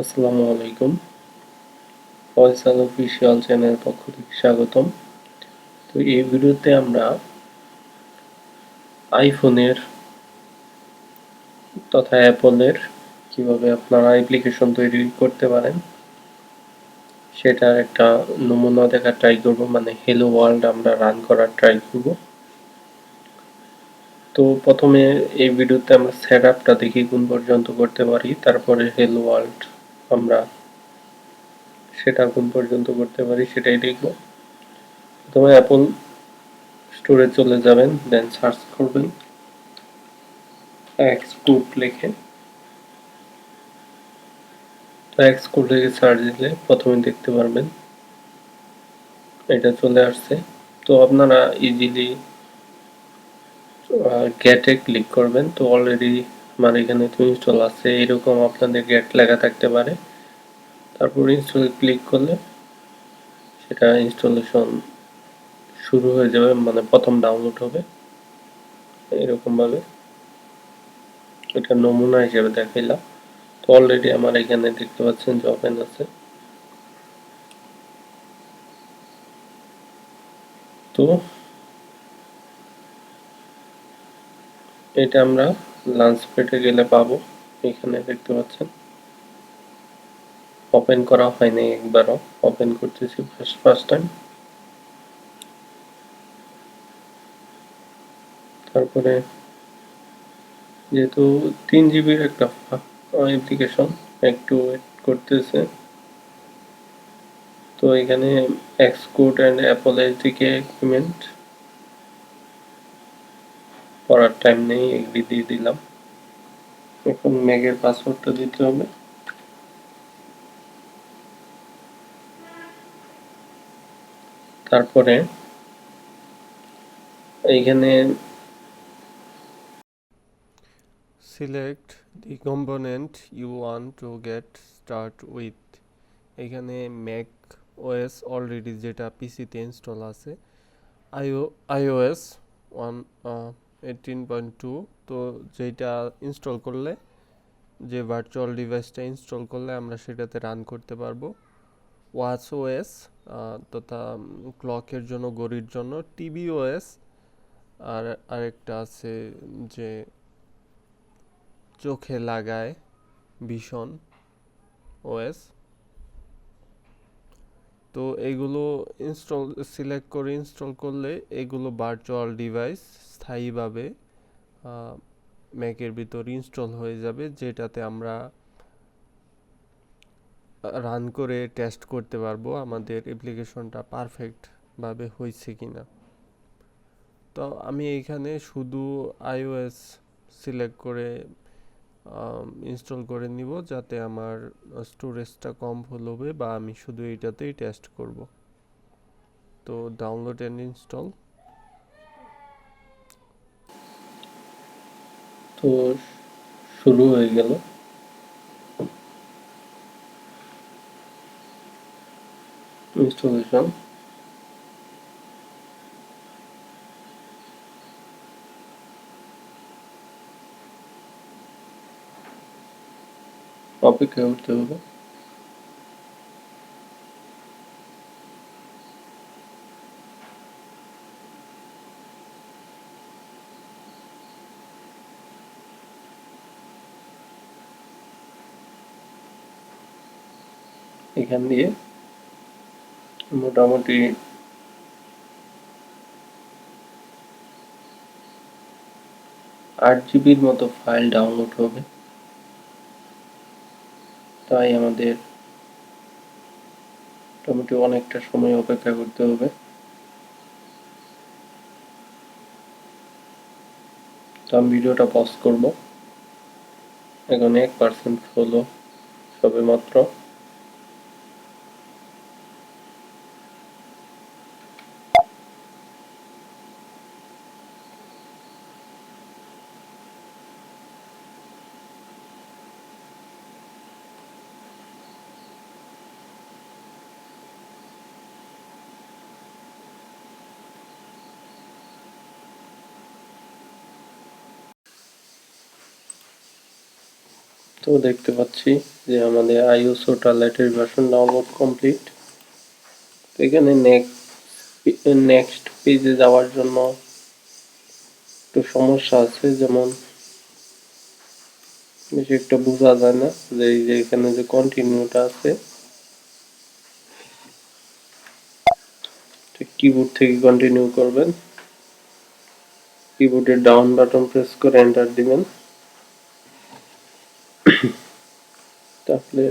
আসসালামু আলাইকুম। Faisal official channel পক্ষ থেকে স্বাগতম। তো এই ভিডিওতে আমরা আইফোনের তথা অ্যাপলের কীভাবে আপনারা অ্যাপ্লিকেশন তৈরি করতে পারেন, সেটার একটা নমুনা দেখার ট্রাই করব মানে হেলো ওয়ার্ল্ড আমরা রান করার ট্রাই করব। তো প্রথমে এই ভিডিওতে আমরা সেট আপটা দেখি কোন পর্যন্ত করতে পারি, তারপরে হ্যালো ওয়ার্ল্ড আমরা সেটা কোন পর্যন্ত করতে পারি, সেটাই দেখব। প্রথমে অ্যাপল স্টোরে চলে যাবেন দেন সার্চ করবেন। এক্সপোর্ট লিখে। এক্সপোর্ট লিখে সার্চ দিলে প্রথমে দেখতে পারবেন, এটা চলে আসছে। তো আপনারা ইজিলি গেটে ক্লিক করবেন। তো অলরেডি আমার এখানে তো ইনস্টল আছে, এরকম আপনাদের গেট লেখা থাকতে পারে। তারপর ইনস্টল ক্লিক করলে সেটা ইনস্টলেশন শুরু হয়ে যাবে মানে প্রথম ডাউনলোড হবে। এরকমভাবে এটা নমুনা হিসেবে দেখাইলাম। তো অলরেডি আমার এখানে দেখতে পাচ্ছেন যে ওপেন আছে। তো এটা আমরা লাঞ্চ পেটে গেলে পাবো। এখানে দেখতে পাচ্ছেন। ওপেন করা হয়নি একবারও। ওপেন করতেছি ফার্স্ট ফার্স্ট টাইম তারপরে যেহেতু তিন জিবির একটা অ্যাপ্লিকেশন একটু ওয়েট করতেছে। তো এখানে এক্সকোড অ্যান্ড অ্যাপল দিকে পেমেন্ট পড়ার টাইম নেই এগ্রি দিয়ে দিলাম। এখন ম্যাগের পাসওয়ার্ডটা দিতে হবে। তারপরে এইখানে select the component you want to get start with এখানে ম্যাক ওএস অলরেডি যেটা পিসিতে ইনস্টল আছে। আইও iOS one eighteen point two তো যেটা ইনস্টল করলে, যে ভার্চুয়াল ডিভাইসটা ইনস্টল করলে আমরা সেটাতে রান করতে পারব। ওয়াচ ওএস তথা ক্লকের জন্য গড়ির জন্য, টিভি ওএস, আর আরেকটা আছে যে চোখে লাগায় ভীষণ ওএস। তো এগুলো ইনস্টল, সিলেক্ট করে ইনস্টল করলে এগুলো ভার্চুয়াল ডিভাইস স্থায়ীভাবে ম্যাকের ভিতর ইনস্টল হয়ে যাবে, যেটাতে আমরা রান করে টেস্ট করতে পারব আমাদের অ্যাপ্লিকেশনটা পারফেক্টভাবে হয়েছে কি না তো আমি এখানে শুধু আইওএস সিলেক্ট করে ইনস্টল করে নিব যাতে আমার স্টোরেজটা কম ফুল হবে বা আমি শুধু এইটাতেই টেস্ট করব। তো ডাউনলোড অ্যান্ড ইনস্টল তো শুরু হয়ে গেল। ইনস্টলেশন অপেক্ষা করতে হবে এখান দিয়ে মোটামুটি আট জিবির মতো ফাইল ডাউনলোড হবে। তাই আমাদের মোটামুটি অনেকটা সময় অপেক্ষা করতে হবে। তো আমি ভিডিওটা পজ করব। এখন এক পার্সেন্ট হলো সবে মাত্র তো দেখতে পাচ্ছি যে আমাদের আইওসো টার্লেটের ভার্সন ডাউনলোড কমপ্লিট এখানে নেক্সট নেক্সট পেজে যাওয়ার জন্য একটু সমস্যা আছে, যেমন বেশি একটা বোঝা যায় না যে এই যে এখানে যে কন্টিনিউটা আছে। কিবোর্ড থেকে কন্টিনিউ করবেন। কিবোর্ডের ডাউন বাটন প্রেস করে এন্টার দিবেন। তাহলে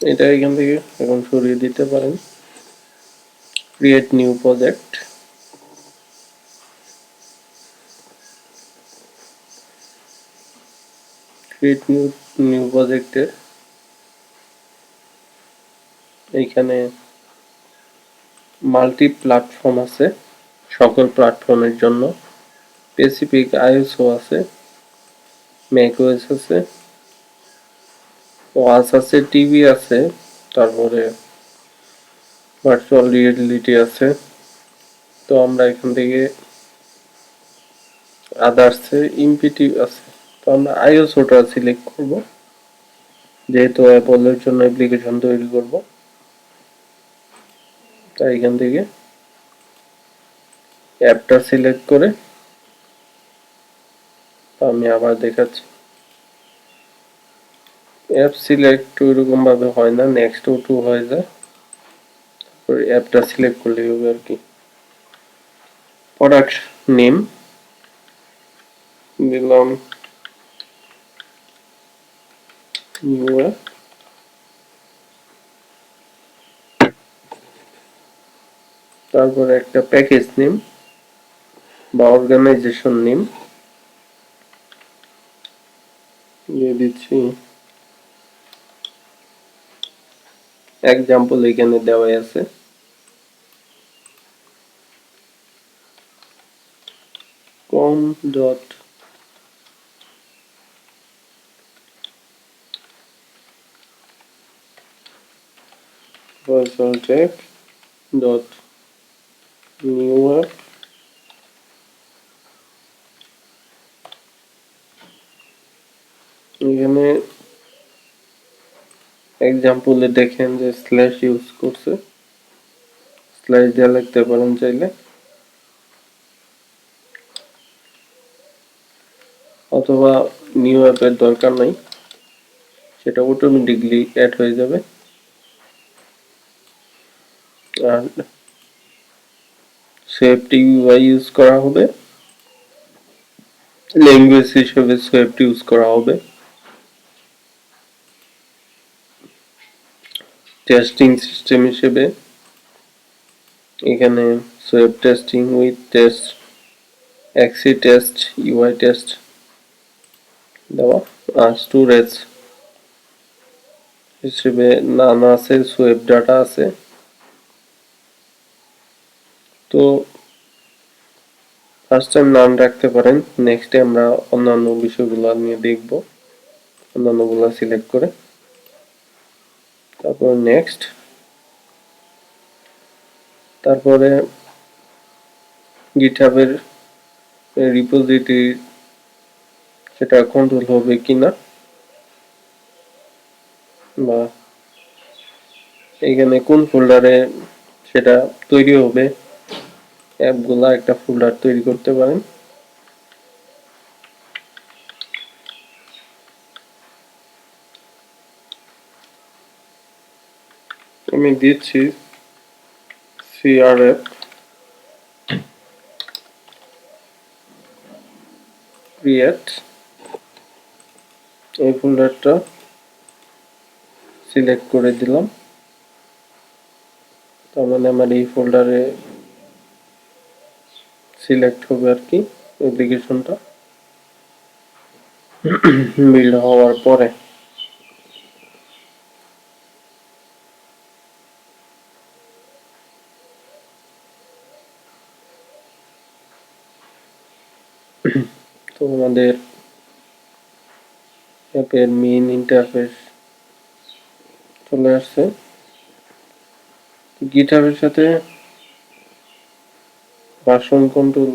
এটা এখান থেকে এখন সরিয়ে দিতে পারেন। Create new project create new new প্রজেক্টে এইখানে মাল্টি প্ল্যাটফর্ম আছে, সকল প্ল্যাটফর্মের জন্য। স্পেসিফিক আইএসও আছে ম্যাকওএস আছে। ওয়াচ আছে টিভি আছে, তারপরে ভার্চুয়াল রিয়েলিটি আছে। তো আমরা এখান থেকে আদার্সে ইমপিটি আছে। তো আমরা আইওসোটা সিলেক্ট করব। যেহেতু অ্যাপলের জন্য অ্যাপ্লিকেশন তৈরি করব। তাই এখান থেকে অ্যাপটা সিলেক্ট করে আমি আবার দেখাচ্ছি। অ্যাপ সিলেক্ট ওইরকম ভাবে হয় না নেক্সট ও টু হয়ে যায়। তারপর অ্যাপটা সিলেক্ট করলেই হবে আর কি। প্রোডাক্ট নেম দিলাম। তারপরে একটা প্যাকেজ নেম বা অর্গানাইজেশন নেম দিয়ে দিচ্ছি। এক্সাম্পল এখানে দেওয়া আছে com dot dot new app এখানে এক্সাম্পলে দেখেন যে স্ল্যাশ ইউজ করছে। স্ল্যাশ দিয়ে লিখতে পারেন চাইলে। অথবা নিউ অ্যাপের দরকার নাই। সেটা অটোমেটিকলি অ্যাড হয়ে যাবে। আর সেফটি ইউআই ইউজ করা হবে। ল্যাঙ্গুয়েজ হিসেবে সুইফট ইউজ করা হবে। টেস্টিং সিস্টেম হিসেবে। এখানে Swift testing with test XC test UI test দেওয়া। আর স্টোরেজ হিসেবে নানা আছে সুইফট ডাটা আছে। তো ফার্স্ট টাইম নাম রাখতে পারেন নেক্সটে আমরা অন্যান্য বিষয়গুলো নিয়ে দেখব। অন্যান্যগুলো সিলেক্ট করে। তারপর নেক্সট তারপরে গিটহাবের রিপোজিটরি সেটা কন্ট্রোল হবে কিনা, বা এখানে কোন ফোল্ডারে সেটা তৈরি হবে, অ্যাপগুলা একটা ফোল্ডার তৈরি করতে পারেন। আমি দিচ্ছি সিআরএফ। ক্রিয়েট এই ফোল্ডারটা সিলেক্ট করে দিলাম। তার মানে আমার এই ফোল্ডারে সিলেক্ট হবে আর কি অ্যাপ্লিকেশনটা বিল্ড হওয়ার পরে। তো আমাদের অ্যাপের মেইন ইন্টারফেস চলে আসছে। গিটারের সাথে ভার্সন কন্ট্রোল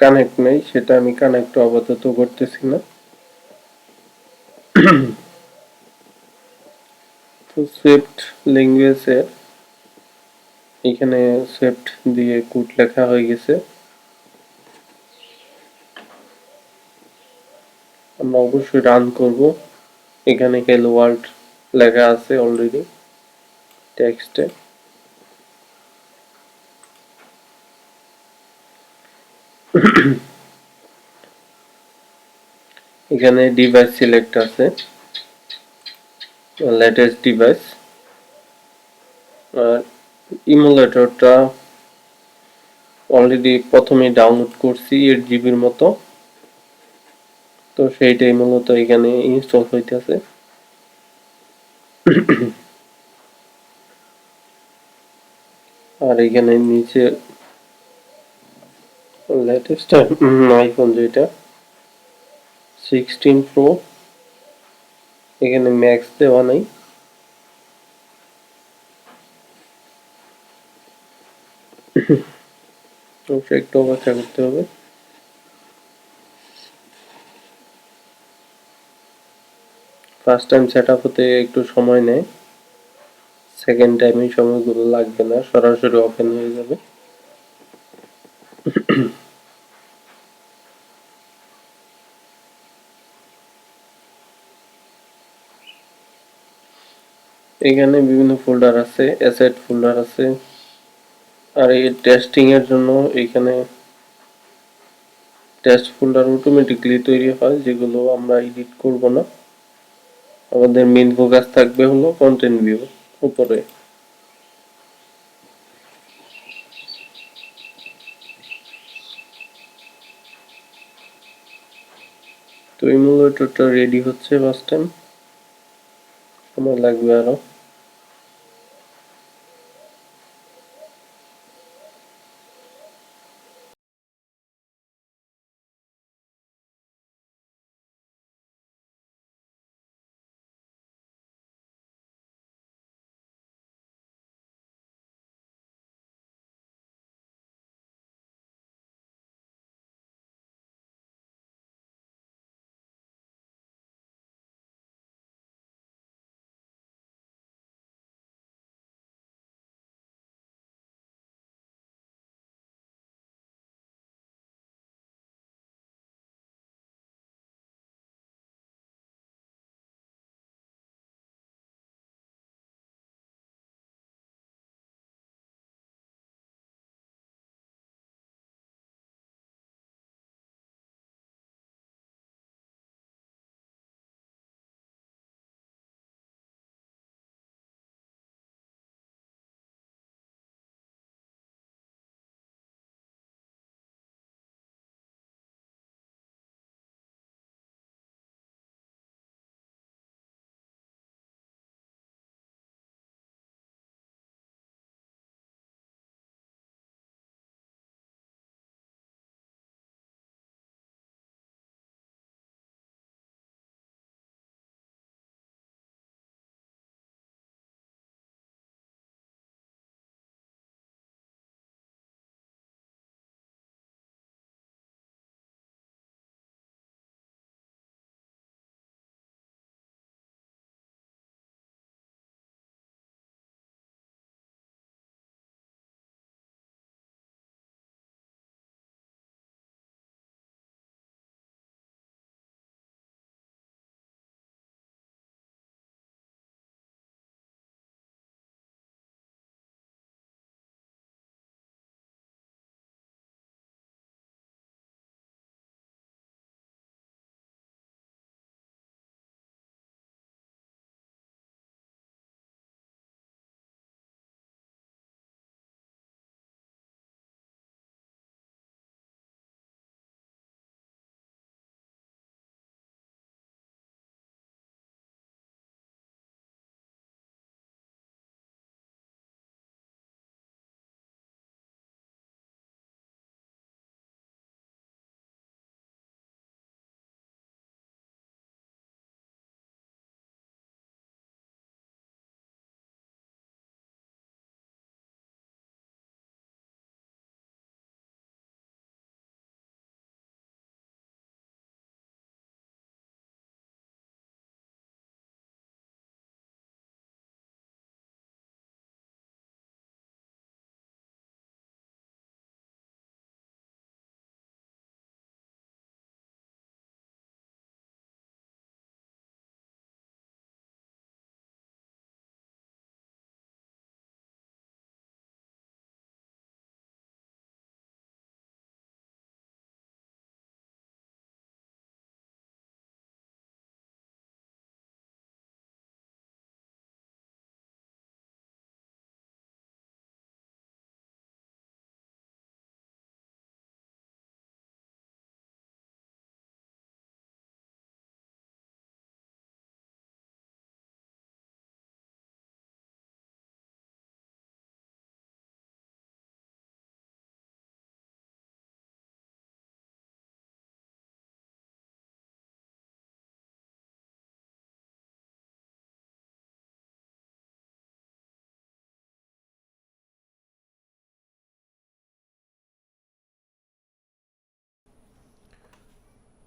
কানেক্ট নেই, সেটা আমি কানেক্ট আপাতত করতেছি না। তো সুইফট ল্যাঙ্গুয়েজে এখানে সুইফট দিয়ে কোড লেখা হয়ে গেছে। আমরা অবশ্যই রান করব। এখানে হেলো ওয়ার্ল্ড লেখা আছে অলরেডি টেক্সটে এখানে ডিভাইস সিলেক্ট আছে। লেটেস্ট ডিভাইস আর ইমুলেটরটা অলরেডি প্রথমে ডাউনলোড করছি এইট জিবির মতো। তো সেইটাই মূলত এখানে ইনস্টল হইতেছে আর এখানে নিচে লেটেস্ট আইফোন যেটা সিক্সটিন প্রো এখানে ম্যাক্স দেওয়া নাই একটু অপেক্ষা করতে হবে ফার্স্ট টাইম সেট আপ হতে একটু সময় নেয়। সেকেন্ড টাইমে সময়গুলো লাগবে না, সরাসরি ওপেন হয়ে যাবে। এখানে বিভিন্ন ফোল্ডার আছে অ্যাসেট ফোল্ডার আছে। আর এই টেস্টিং এর জন্য এখানে টেস্ট ফোল্ডার অটোমেটিকলি তৈরি হয়, যেগুলো আমরা এডিট করব না। আমাদের মেন ফোকাস থাকবে হলো কন্টেন্ট ভিউ উপরে। তো ইমুলেটরটা রেডি হচ্ছে ফার্স্ট টাইম আমার লাগবে আরও।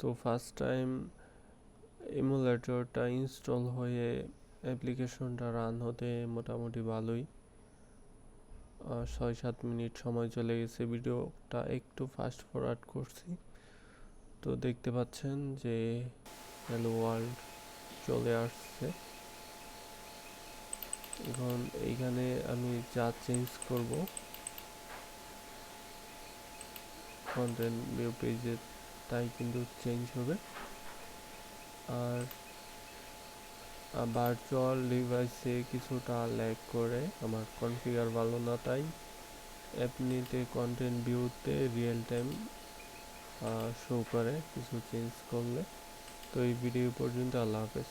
তো ফার্স্ট টাইম এমুলেটরটা ইনস্টল হয়ে অ্যাপ্লিকেশনটা রান হতে মোটামুটি ভালোই। ছয় সাত মিনিট সময় চলে গেছে ভিডিওটা একটু ফাস্ট ফরওয়ার্ড করছি। তো দেখতে পাচ্ছেন যে হ্যালো ওয়ার্ল্ড চলে আসছে। এখন এইখানে আমি যা চেঞ্জ করব কন্টেন্ট ভিউ পেজে তাই কিন্তু চেঞ্জ হবে। আর ভার্চুয়াল ডিভাইসে কিছুটা ল্যাগ করে, আমার কনফিগার ভালো না তাই অ্যাপনিতে কন্টেন্ট ভিউতে রিয়েল টাইম শো করে, কিছু চেঞ্জ করলে। তো এই ভিডিও পর্যন্ত আল্লাহ হাফেজ।